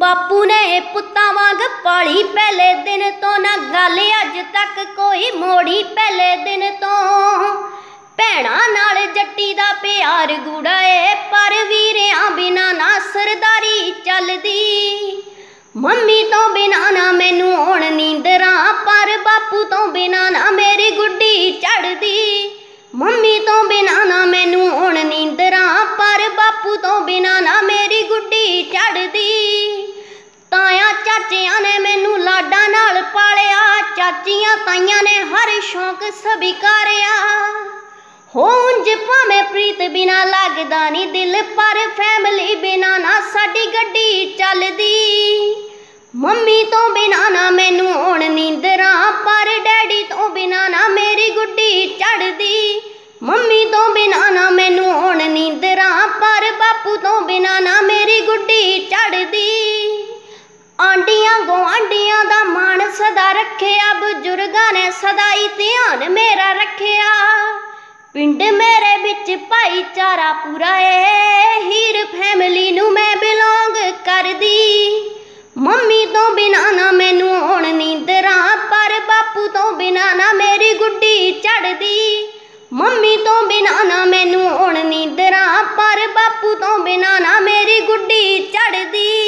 ਬਾਪੂ ਨੇ ਪੁੱਤਾਂ ਵਾਂਗ ਪਾਲੀ ਪਹਿਲੇ ਦਿਨ ਤੋਂ, ਨਾ ਗੱਲ ਅੱਜ ਤੱਕ ਕੋਈ ਮੋੜੀ ਪਹਿਲੇ ਦਿਨ ਤੋਂ। ਭੈਣਾ ਨਾਲ ਜੱਟੀ ਦਾ ਪਿਆਰ ਗੂੜਾ ਏ, ਪਰ ਵੀਰਿਆਂ ਬਿਨਾ ਨਾ ਸਰਦਾਰੀ ਚੱਲਦੀ। ਮੰਮੀ ਤੋਂ ਬਿਨਾ ਨਾ ਮੈਨੂੰ ਹੁਣ ਨੀਂਦਰਾਂ, ਪਰ ਬਾਪੂ ਤੋਂ ਬਿਨਾ ਨਾ ਮੇਰੀ ਗੁੱਡੀ ਚੜਦੀ ਮੰਮੀ ਤੋਂ ਬਿਨਾ ਨਾ ਮੈਨੂੰ ਹੁਣ ਨੀਂਦਰਾਂ, ਪਰ ਬਾਪੂ ਤੋਂ ਬਿਨਾ ਨਾ ਮੇਰੀ ਗੁੱਡੀ ਚੜਦੀ ਚਾਚਿਆਂ ਨੇ ਮੈਨੂੰ ਲਾਡਾਂ ਨਾਲ ਪਾਲਿਆ, ਚਾਚੀਆਂ ਤਾਈਆਂ ਨੇ ਹਰ ਸ਼ੌਂਕ ਸਵੀਕਾਰਿਆ। ਹੋਂਜ ਭਾਵੇਂ ਪ੍ਰੀਤ ਬਿਨਾ ਲੱਗਦਾ ਨਹੀਂ ਦਿਲ, ਪਰ ਫੈਮਿਲੀ ਬਿਨਾ ਨਾ ਸਾਡੀ ਗੱਡੀ ਚੱਲਦੀ। ਮੰਮੀ ਤੋਂ ਬਿਨਾ ਨਾ ਮੈਨੂੰ ਆਉਣ ਨੀਂਦਰਾਂ ਪਰ ਡੈਡੀ ਤੋਂ ਬਿਨਾ ਨਾ ਮੇਰੀ ਗੁੱਡੀ ਚੜਦੀ ਮੰਮੀ ਤੋਂ ਬਿਨਾ ਨਾ ਮੈਨੂੰ ਆਉਣ ਨੀਂਦਰਾਂ ਪਰ ਬਾਪੂ ਤੋਂ ਬਿਨਾ ਨਾ ਮੇਰੀ ਗੁੱਡੀ ਚੜਦੀ ਸਦਾ ਰੱਖਿਆ, ਬਜ਼ੁਰਗਾਂ ਨੇ ਸਦਾ ਧਿਆਨ ਮੇਰਾ ਰੱਖਿਆ। ਪਿੰਡ ਮੇਰੇ ਵਿੱਚ ਭਾਈਚਾਰਾ ਪੂਰਾ ਏ, ਹੀਰ ਫੈਮਿਲੀ ਨੂੰ ਮੈਂ ਬਿਲੋਂਗ ਕਰਦੀ। ਮੰਮੀ ਤੋਂ ਬਿਨਾ ਨਾ ਮੈਨੂੰ ਆਉਣ ਨੀਂਦਰਾਂ ਪਰ ਬਾਪੂ ਤੋਂ ਬਿਨਾ ਨਾ ਮੇਰੀ ਗੁੱਡੀ ਚੜਦੀ ਮੰਮੀ ਤੋਂ ਬਿਨਾ ਨਾ ਮੈਨੂੰ ਆਉਣ ਨੀਂਦਰਾਂ ਪਰ ਬਾਪੂ ਤੋਂ ਬਿਨਾ ਨਾ ਮੇਰੀ ਗੁੱਡੀ ਚੜਦੀ